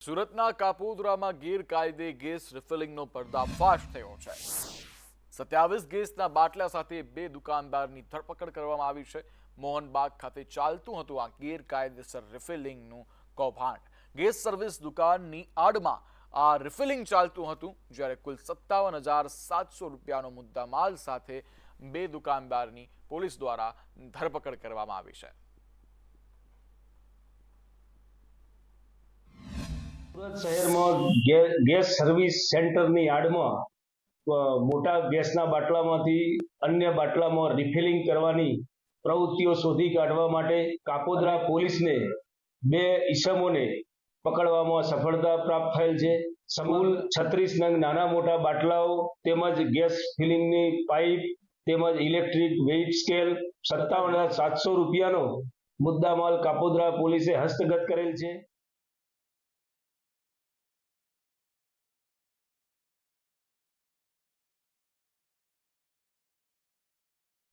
સુરતના કાપોદરામાં ગેરકાયદે ગેસ રિફિલિંગનો પર્દાફાશ થયો છે. સત્યાવીસ ગેસના બાટલા સાથે બે દુકાનદારની ધરપકડ કરવામાં આવી છે. મોહનબાગ ખાતે ચાલતું હતું આ ગેરકાયદેસર રિફિલિંગનું કૌભાંડ. ગેસ સર્વિસ દુકાનની આડમાં આ રિફિલિંગ ચાલતું હતું, જ્યારે કુલ સત્તાવન હજાર સાતસો રૂપિયાનો મુદ્દામાલ સાથે બે દુકાનદારની પોલીસ દ્વારા ધરપકડ કરવામાં આવી છે. સુરત શહેરમાં ગેસ સર્વિસ સેન્ટરની આડમાં મોટા ગેસના બાટલામાંથી અન્ય બાટલામાં રિફિલિંગ કરવાની પ્રવૃત્તિઓ શોધી કાઢવા માટે કાપોદ્રા પોલીસને બે ઈસમોને પકડવામાં સફળતા પ્રાપ્ત થયેલ છે. સમૂલ છત્રીસ નંગ નાના મોટા બાટલાઓ તેમજ ગેસ ફિલિંગની પાઇપ તેમજ ઇલેક્ટ્રિક વેઇટ સ્કેલ સત્તાવન સાતસો રૂપિયાનો મુદ્દામાલ કાપોદ્રા પોલીસે હસ્તગત કરેલ છે.